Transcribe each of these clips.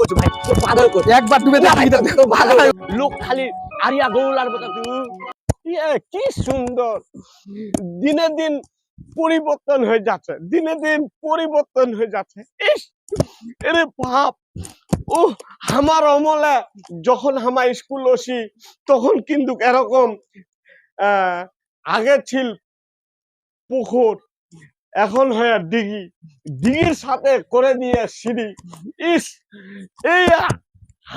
করছ ভাই? পাগল করছ। একবার ডুবে না ভাই, দেখি। তো পাগল লোক খালি আরিয়া গৌলার কি সুন্দর। দিনে দিন পরিবর্তন হয়ে যাচ্ছে। দিনে দিন পরিবর্তন হয়ে যাচ্ছে। এরে বাপ। ও আমার অমলে যখন আমার স্কুল আসি তখন কিন্তু এরকম আহ, আগে ছিল পুকুর এখন হয়ে দিঘি দিঘির সাথে করে দিয়ে সিঁড়ি। ইস, এই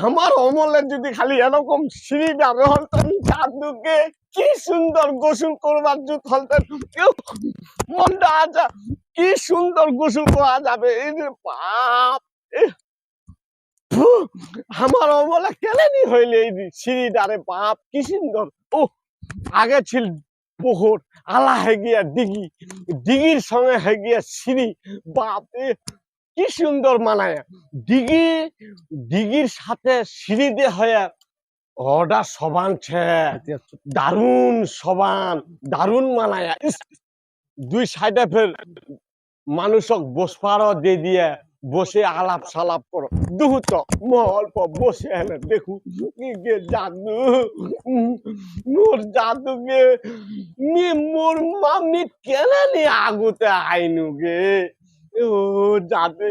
আমার অমলে যদি খালি এরকম সিঁড়ি যাবে হলতেন চাঁদুকে কি সুন্দর গোসল করবার জুত হলতেন কেউ মনটা আজা কি সুন্দর গোসল করা যাবে। এই যে বাপ আমার অমলে কেলেনি হইলে এই যে সিঁড়িটারে, বাপ, কি সুন্দর। ও আগে ছিল পুকুর আলা হয়ে গিয়া দিঘি, দিঘির সঙ্গে হয়ে গিয়া সিঁড়ি, বাপ কি সুন্দর মানায়। দিঘি, দিঘির সাথে সিঁড়িতে হয়ে ওটা সবান ছে, দারুণ সবান, দারুণ মানায়। দুই সাইডে ফের মানুষক বসপারও দিয়ে দিয়ে বসে আলাপ সালাপ করো। দুহুত অল্প বসে এনে দেখু গে জাদু। মোর জাদুকে মি মোর মামি কেনে নি আগুতে আইনু গে? ও জাদু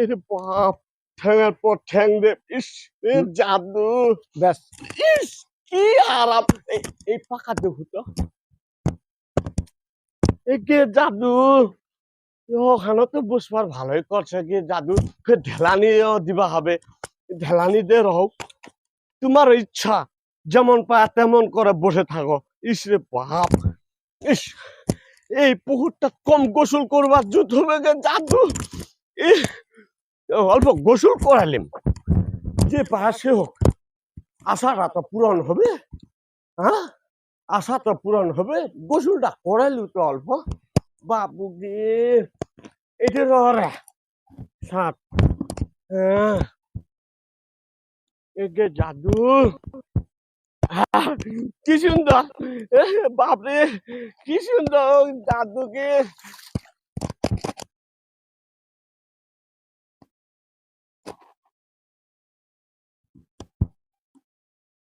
এর বাপ ঠ্যাঙের পর ঠ্যাং দে। ইস এ জাদু। ব্যাস। ইস কি আরাম এই পাকা দেখু তো। এ কে জাদু? ওখানে তো বসবার ভালোই করছে কি জাদু ফের ঢেলানিও দিবা হবে। ঢেলানি দে রহ। তোমার ইচ্ছা যেমন পায় তেমন করে বসে থাকো। ইস রে বাপ, ইস, এই পুকুরটা কম গোসল করবার যুদ্ধ হবে গে জাদু। অল্প গোসল করালিম যে পাশে হোক, আশাটা তো পূরণ হবে। হ্যাঁ আশা তো পূরণ হবে। গোসলটা করাইলু তো অল্প। বাবু গে। এটা রে সাপ হ্যাঁ একে জাদু আহ, কি সুন্দর এ, বাপরে কি সুন্দর জাদুকে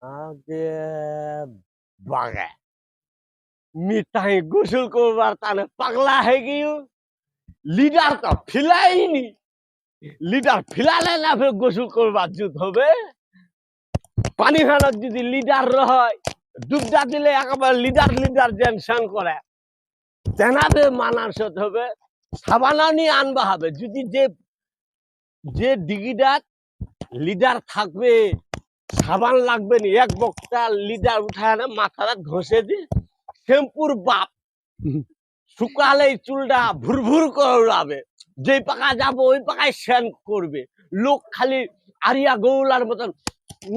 আগে বাগে মিঠাই গোসল করবার তানে পাগলা হয়ে গিয়ে Leader তো ফিলাইনি। লিডার ফিলালে না ফের গোসল করবার জুত হবে। পানি খানার যদি লিডার হয় ডুবটা দিলে একেবারে লিডার লিডার টেনশন করে। তেনাবে মানার সাথে হবে, সাবানা নিয়ে আনবা হবে। যদি যে যে ডিগিটা লিডার থাকবে, সাবান লাগবে না, এক বক্তা লিডার উঠায় না মাথাটা ঘষে দি, শ্যাম্পুর বাপ। শুকালে চুলটা ভুরভুর করে উড়াবে। যেই পাকা যাব, ওই পাকায় শ্যান করবে। লোক খালি আরিয়া গৌলার মতন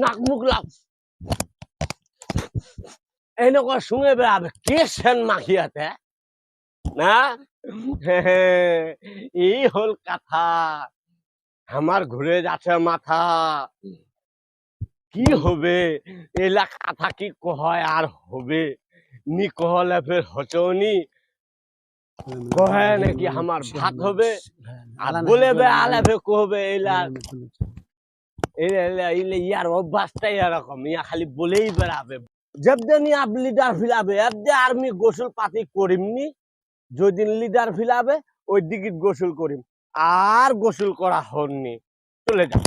নাক মুখ লাভ এনেকুৱা শুনে বেড়াবে। কে শ্যান মাখিয়াতে না? এই হল কথা। আমার ঘুরে যাচ্ছে মাথা। কি হবে? এলা কথা কি কয় আর হবে? নি কহলে ফের হচনি। কহে নাকি আমার ভাত হবে? আর বলে বে আলেফে কহবে এলা এলা এলা এলা ইয়ার অভ্যাসটাই এরকম ইয়া খালি বলেই বেড়াবে। যেদিন আপ লিডার ফিলাবে এদি আর্মি গোসল পাতি করিমনি যেদিন লিডার ফিলাবে ওই দিকে গোসল করিম। আর গোসল করা হননি চলে যাও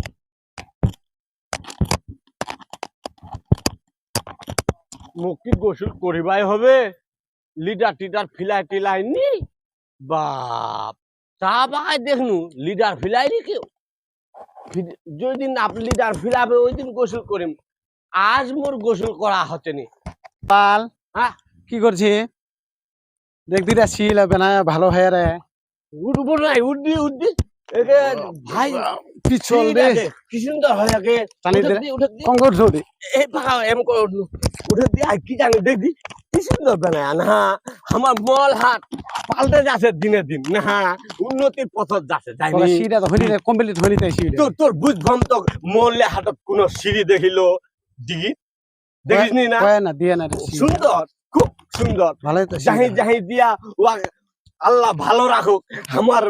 মুক্তি গোসল করিবাই হবে। লিডার টিডার ফিলাই টিলাই নি? বাপ তা বাকায় দেখনু লিডার ফিলাই নি কেউ? যেদিন আপ লিডার ফিলাবে ওই দিন গোসল করিম। আজ মোর গোসল করা হতেনি পাল হ্যাঁ? কি করছি? দেখবি রে শিল বেনায় ভালো হয়ে রে। উঠবো নাই উঠবি উঠবি। ভাই পিছল রে কি সুন্দর হয় আগে উঠে দে। দি। কঙ্কর এই পাকা এম করে উঠল উঠে দি আর কি জানি দেখবি। কি সুন্দর বানায় না আমার মল হাত পাল্টে যাচ্ছে দিনে দিন। না উন্নতির পথত যাচ্ছে যাইনি শিরা তো রে কমপ্লিট হলি তাই শিরে তোর তোর বুঝবাম তো মরলে হাতত কোন সিঁড়ি দেখিল। দিঘি? দেখিস নি? না কয় না দিয়ে না সুন্দর খুব সুন্দর। তো যাহি শিল। দিয়া ওয়া আল্লাহ ভালো রাখুক। আমার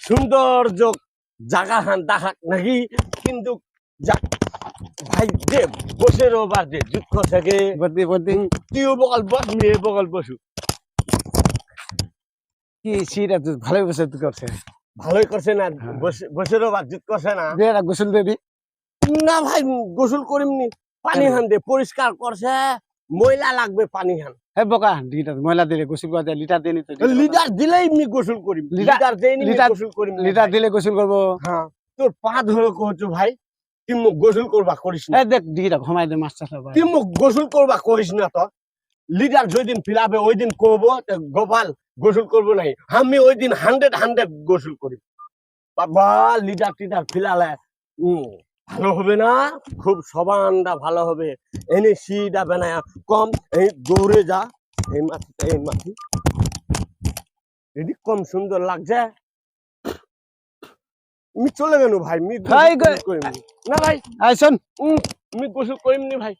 সৌন্দর্য জাগা হান দেখাক নাকি? কিন্তু যা- ভাই যে বসে রোবার যে যুদ্ধ থেকে। তুইও বকল বস মেয়ে বকল বসু কি শীত এত ভালোই বসে তুই করছে। ভালোই করছে না হ্যাঁ। বসে বসে রোবার যুদ্ধ করছে না। দে গোসল দেবি। না ভাই গোসল করিমনি। পানি হান দে পরিষ্কার করছে। ময়লা লাগবে পানি হান। হে বোকা লিটার ময়লা দিলে গোসল করা যায় লিটার লিডার দিলেই গোসল মি লিডার- গোসল করিম লিটার দিলে গোসল করব। হ্যাঁ তোর পা ধরে কহছো ভাই। তুই মুখ গোসল করবা করিস না। দেখ ডিটা ঘুমাই দে মাস্টার তুই মুখ গোসল করবা করিস না তো। লিডার যেই দিন ফিরাবে ওই দিন কহবো গোপাল গোসল করব নাই। আমি ওই দিন হান্ড্রেড হান্ড্রেড গোসল করি। বাবা লিডার টিডার উম, ভালো হবে না? খুব সবানটা ভালো হবে। এনে সিটা বানায় কম এই দৌড়ে যা। এই মাটিতে এই মাটি। এদিক কম সুন্দর লাগছে। আমি চলে গেল ভাই মি ভাই। না ভাই। আই শোন। আমি গোসল করিমনি ভাই।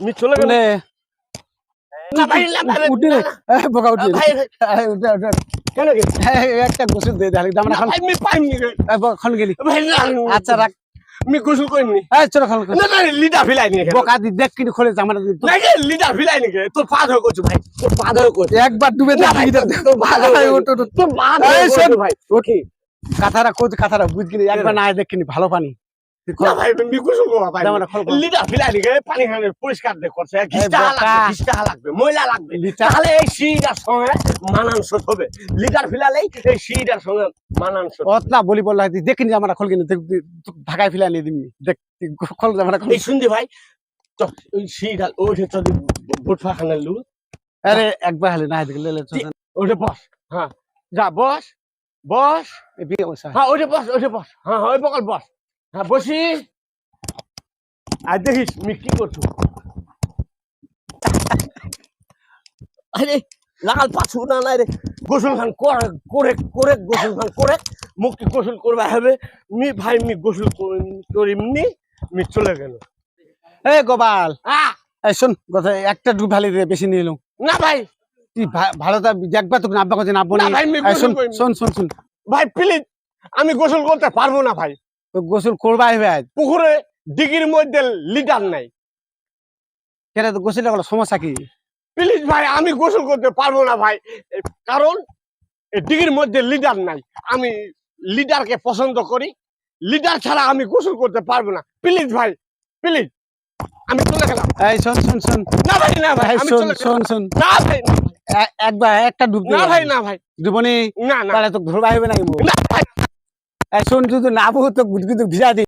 আমি চলে গেল। আচ্ছা রাখ। আমি গোসল করিমনি এই চলো খাল না না লিডা ফিলাই নি বোকা দি দেখ কিনে খোলে না গে লিডার ফিলাই নি তোর পা ধরে করছ ভাই। তোর পা ধরে করছ একবার ডুবে না দেখ ভাই, তোর পা ধরে উঠ, উঠ। তোর পা ধরে। ভাই। ওকে কাথারা কোচ কাথারা বুঝ গেলি একবার না দেখ কিনি। ভালো পানি। ফিলাই দেখিনি আমরা খোল কিনে ঢাকায় ফিলা নিয়ে দিবি। দেখ খোল আমরা শুনছি ভাই বুটফা লু আরে একবার হলে না বস হ্যাঁ। যা বস বস। হ্যাঁ। ওঠে বস ওঠে বস। হ্যাঁ হ্যাঁ ওই বকল বস। হ্যাঁ বসি আর দেখিস মি কি করছ? আরে লাল পাছু না নাই রে। গোসল খান করে করে গোসল খান করে। মুক্তি গোসল করবা হবে। মি ভাই মি গোসল করিমনি মি চলে গেল। এই গোপাল। এই শোন কথা একটা ডুব ভালি দে বেশি নিয়ে এলাম। না ভাই। তুই ভা- ভালো তা একবার তোকে নাব্বা করছে নাব্বো না শোন। শোন শোন শোন। ভাই প্লিজ আমি গোসল করতে পারব না ভাই। গোসল করবাই আজ। পুকুরে ডিগির মধ্যে লিটার নাই। কেন তো গোসল করলে সমস্যা কি? প্লিজ ভাই আমি গোসল করতে পারব না ভাই। কারণ ডিগির মধ্যে লিডার নাই। আমি লিডারকে পছন্দ করি। লিডার ছাড়া আমি গোসল করতে পারব না। প্লিজ ভাই প্লিজ। আমি চলে গেলাম। এই শোন শোন শোন। না ভাই না ভাই শোন চলে শোন শোন। না ভাই ভাই, একবার একটা ডুব না ভাই না ভাই। ডুবনি? না না। তাহলে তো ধরবা হবে না ভাই শোন তুই তো বহু তো কিন্তু ভিজা দি